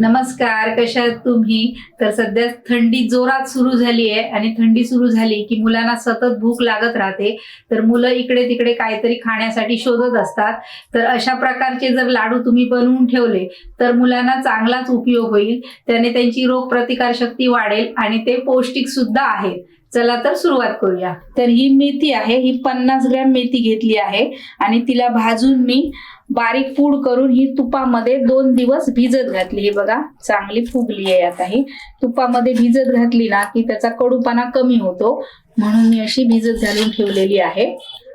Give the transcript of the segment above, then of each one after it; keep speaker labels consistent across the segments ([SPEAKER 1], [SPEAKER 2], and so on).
[SPEAKER 1] नमस्कार कशा आहात तुम्ही? तर सध्या थंडी जोरात सुरू झाली आहे आणि थंडी सुरू झाली की मुलांना सतत भूक लागत राहते. तर मुलं इकडे तिकडे काहीतरी खाण्यासाठी शोधत असतात. तर अशा प्रकारचे जर लाडू तुम्ही बनवून ठेवले तर मुलांना चांगलाच उपयोग होईल. त्याने त्यांची रोगप्रतिकार शक्ती वाढेल आणि ते पौष्टिक सुद्धा आहेत. चला तर सुरुवात करूया. तर ही मेथी आहे ही पन्नास ग्रॅम मेथी घेतली आहे आणि तिला भाजून मी बारीक पूड करून ही तुपामध्ये दोन दिवस भिजत घातली. ही बघा चांगली फुगली आहे आता ही. तुपामध्ये भिजत घातली ना की त्याचा कडूपणा कमी होतो म्हणून मी अशी भिजत घालून ठेवलेली आहे.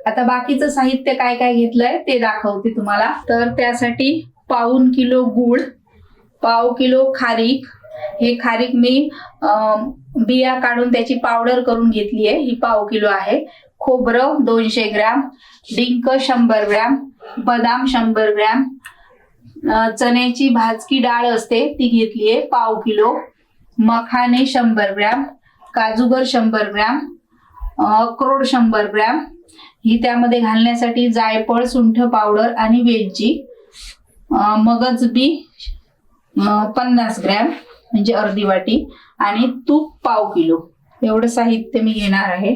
[SPEAKER 1] आता बाकीचं साहित्य काय काय घेतलंय ते दाखवते तुम्हाला. तर त्यासाठी पाऊन किलो गूळ पाव किलो खारीक हे खारीक मी बिया काढून त्याची पावडर करून घेतली आहे. ही पाव किलो आहे. खोबरं दोनशे ग्रॅम डिंक शंभर ग्रॅम बदाम शंभर ग्रॅम चण्याची भाजकी डाळ असते ती घेतली आहे पाव किलो. मखाने शंभर ग्रॅम काजूगर शंभर ग्रॅम अक्रोड शंभर ग्रॅम. ही त्यामध्ये घालण्यासाठी जायफळ सुंठ पावडर आणि वेलची. मगज बी पन्नास ग्रॅम. म्हणजे अर्धी वाटी आणि तूप पाव किलो. एवढं साहित्य मी घेणार आहे.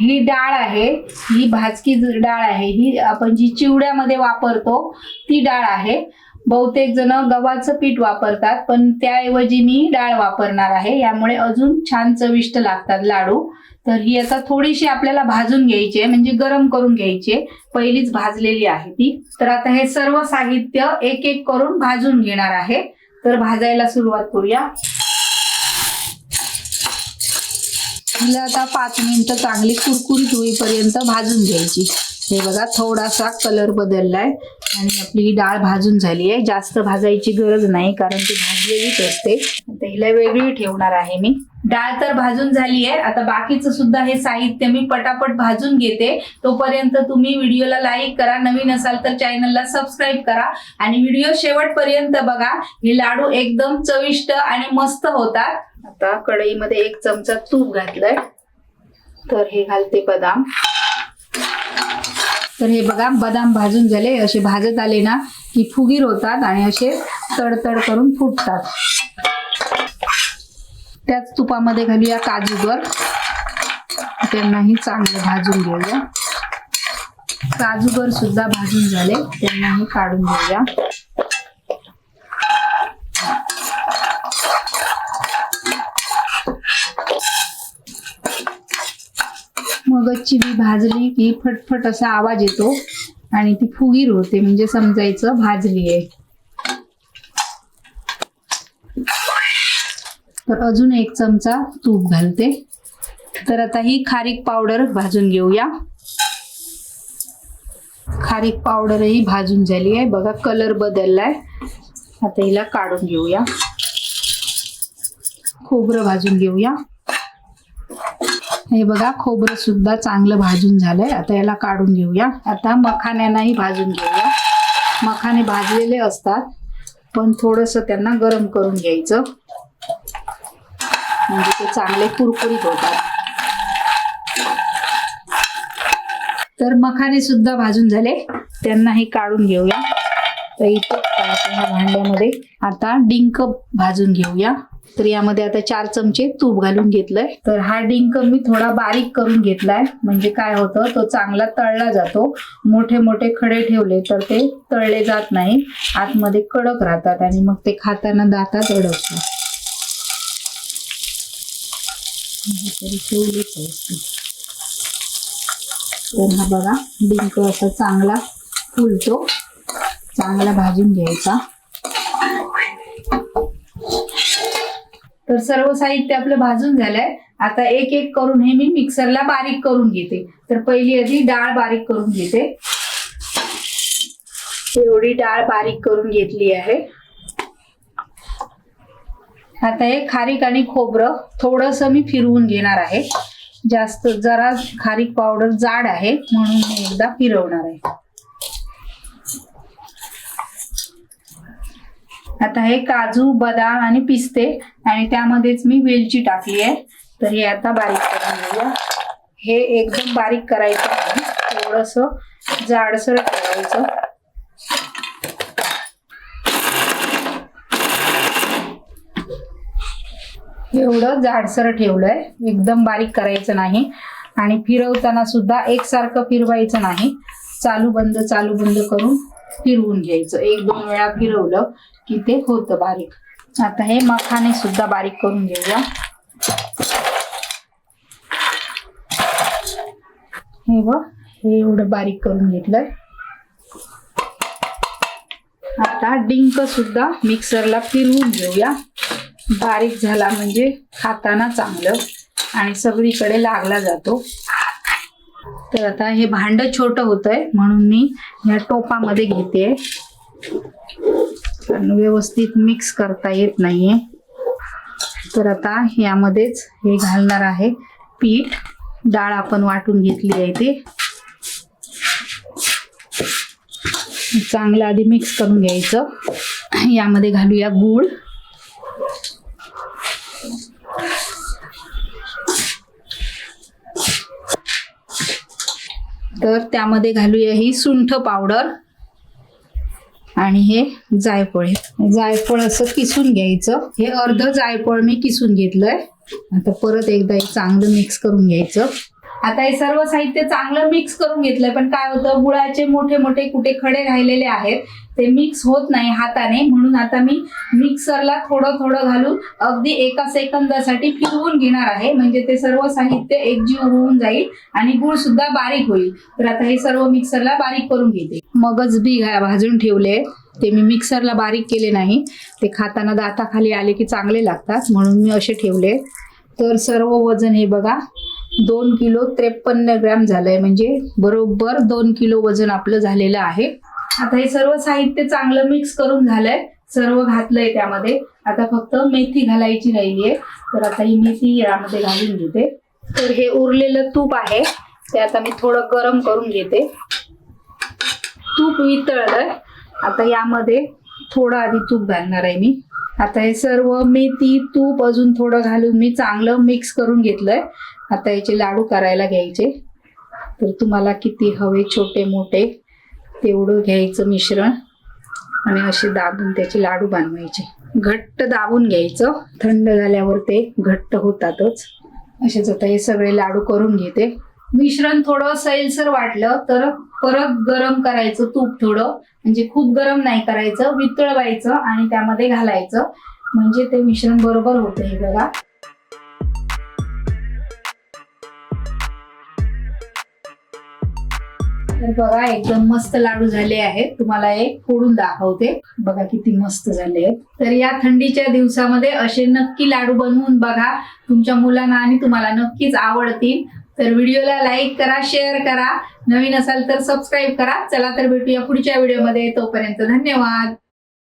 [SPEAKER 1] ही डाळ आहे ही भाजकी डाळ आहे. ही आपण जी चिवड्यामध्ये वापरतो ती डाळ आहे. बहुतेक जण गव्हाचं पीठ वापरतात पण त्याऐवजी मी डाळ वापरणार आहे. यामुळे अजून छान चविष्ट लागतात लाडू. तर ही आता थोडीशी आपल्याला भाजून घ्यायची आहे म्हणजे गरम करून घ्यायची आहे. पहिलीच भाजलेली आहे ती. तर आता हे सर्व साहित्य एक एक करून भाजून घेणार आहे. तर भाजायला सुरुवात करूया. हिला आता पाच मिनिटं चांगली कुरकुरीत होईपर्यंत भाजून घ्यायची. हे बघा थोडासा कलर बदललाय. आणि आपली डाळ भाजून झाली आहे. जास्त भाजायची गरज नाही कारण ती भाजलेलीच असते. आता हिला वेगळी ठेवणार आहे मी. डाळ तर भाजून झाली आहे. आता बाकीचं सुद्धा हे साहित्य मी पटापट भाजून घेते. तोपर्यंत तुम्ही व्हिडिओला लाईक करा. नवीन असाल तर चॅनलला सबस्क्राईब करा. आणि व्हिडिओ शेवटपर्यंत बघा. हे लाडू एकदम चविष्ट आणि मस्त होतात. आता कढईमध्ये एक चमचा तूप घातलंय. तर हे घालते बदाम. तर हे बघा बदाम भाजून झाले. असे भाजत आले ना की फुगीर होतात आणि असे तडतड करून फुटतात. त्याच तुपामध्ये घालूया काजूगर. त्यांनाही चांगलं भाजून घेऊया. काजूगर सुद्धा भाजून झाले. त्यांनाही काढून घेऊया. मगजची बी भाजली की फटफट असा आवाज येतो आणि ती फुगीर होते. म्हणजे समजायचं भाजली आहे. तर अजून एक चमचा तूप घालते. तर आता ही खारीक पावडर भाजून घेऊया. खारीक पावडरही भाजून झाली आहे. बघा कलर बदललाय. आता हिला काढून घेऊया. खोबरं भाजून घेऊया. हे बघा खोबरं सुद्धा चांगलं भाजून झालंय. आता याला काढून घेऊया. आता मखाण्यांनाही भाजून घेऊया. मखाने भाजलेले असतात पण थोडस त्यांना गरम करून घ्यायचं. म्हणजे ते चांगले कुरकुरीत होतात. तर मखाने सुद्धा भाजून झाले. त्यांनाही काढून घेऊया. तर इथे भांड्यामध्ये आता डिंक भाजून घेऊया. तर यामध्ये आता चार चमचे तूप घालून घेतलंय. तर हा डिंक मी थोडा बारीक करून घेतलाय. म्हणजे काय होतं तो चांगला तळला जातो. मोठे मोठे खडे ठेवले तर ते तळले जात नाही. आतमध्ये कडक राहतात आणि मग ते खाताना दातात अडकतात. तर हा बघा डिंक असा चांगला फुलतो. चांगला भाजून घ्यायचा. तर सर्व साहित्य आपलं भाजून झालंय. आता एक एक करून हे मी मिक्सरला बारीक करून घेते. तर पहिली आधी डाळ बारीक करून घेते. एवढी डाळ बारीक करून घेतली आहे. आता हे खारीक आणि खोबरं थोडस मी फिरवून घेणार आहे. जास्त जरा खारीक पावडर जाड आहे म्हणून मी एकदा फिरवणार आहे. आता हे काजू बदाम आणि पिस्ते आणि त्यामध्येच मी वेलची टाकली आहे. तर हे आता बारीक करून घेऊया. हे एकदम बारीक करायचं नाही थोडस जाडसर ठेवायचं एवढं जाडसर ठेवलंय. एकदम बारीक करायचं नाही. आणि फिरवताना सुद्धा एकसारखं फिरवायचं नाही. चालू बंद चालू बंद करून. फिरवून घ्यायचं. एक दोन वेळा फिरवलं की ते होतं बारीक. आता हे मखाने सुद्धा बारीक करून घेऊया. हे बघ हे एवढं बारीक करून घेतलंय. आता डिंक सुद्धा मिक्सरला फिरवून घेऊया. बारीक झाला म्हणजे खाताना चांगलं. आणि सगळीकडे लागला जातो. तर आता हे भांड छोटं होतंय म्हणून मी या टोपामध्ये घेते. कारण व्यवस्थित मिक्स करता येत नाहीये. तर आता यामध्येच हे घालणार आहे पीठ. डाळ आपण वाटून घेतली आहे ते. चांगलं आधी मिक्स करून घ्यायचं. यामध्ये घालूया गूळ. तर त्यामध्ये घालूया ही सुंठ पावडर. आणि हे जायफळ जायफळ असं किसून घ्यायचं. हे अर्ध जायफळ मी किसून घेतलंय. आता परत एकदा हे चांगलं मिक्स करून घ्यायचं. आता हे सर्व साहित्य चांगलं मिक्स करून घेतलंय पण काय होतं गुळाचे मोठे मोठे कुठे खडे राहिलेले आहेत ते मिक्स होत नाही हाताने. म्हणून आता मी मिक्सरला थोडं थोडं घालून अगदी एका सेकंदासाठी फिरवून घेणार आहे. म्हणजे ते सर्व साहित्य एकजीव होऊन जाईल आणि गुळ सुद्धा बारीक होईल. तर आता हे सर्व मिक्सरला बारीक करून घेते. मगच बी भाजून ठेवले. ते मी मिक्सरला बारीक केले नाही. ते खाताना दाताखाली आले की चांगले लागतात. म्हणून मी असे ठेवले. तर सर्व वजन हे बघा दोन किलो त्रेपन्न ग्रॅम झालंय. म्हणजे बरोबर दोन किलो वजन आपलं झालेलं आहे. आता हे सर्व साहित्य चांगलं मिक्स करून झालंय. सर्व घातलंय त्यामध्ये. आता फक्त मेथी घालायची राहिली आहे तर आता ही मेथी यामध्ये घालून घेते. तर हे उरलेलं तूप आहे. ते आता मी थोडं गरम करून घेते. तूप वितळलंय. आता यामध्ये थोडं आधी तूप घालणार आहे मी. आता हे सर्व मेथी तूप अजून थोडं घालून मी चांगलं मिक्स करून घेतलंय. आता याचे लाडू करायला घ्यायचे. तर तुम्हाला किती हवे छोटे मोठे तेवढं घ्यायचं मिश्रण. आणि असे दाबून त्याचे लाडू बनवायचे. घट्ट दाबून घ्यायचं. थंड झाल्यावर ते घट्ट होतातच. असेच आता हे सगळे लाडू करून घेते. मिश्रण थोडं सैलसर वाटलं तर परत गरम करायचं तूप थोडं. म्हणजे खूप गरम नाही करायचं वितळवायचं आणि त्यामध्ये घालायचं. म्हणजे ते मिश्रण बरोबर होतं हे बघा. तर बघा एकदम मस्त लाडू झाले आहेत. तुम्हाला एक फोडून दाखवते. बघा किती मस्त झाले आहेत. तर या थंडीच्या दिवसामध्ये असे नक्की लाडू बनवून बघा. तुमच्या मुलांना आणि तुम्हाला नक्कीच आवडतील. तर व्हिडिओला लाईक करा शेअर करा. नवीन असाल तर सबस्क्राईब करा. चला तर भेटूया पुढच्या व्हिडिओमध्ये. तोपर्यंत धन्यवाद.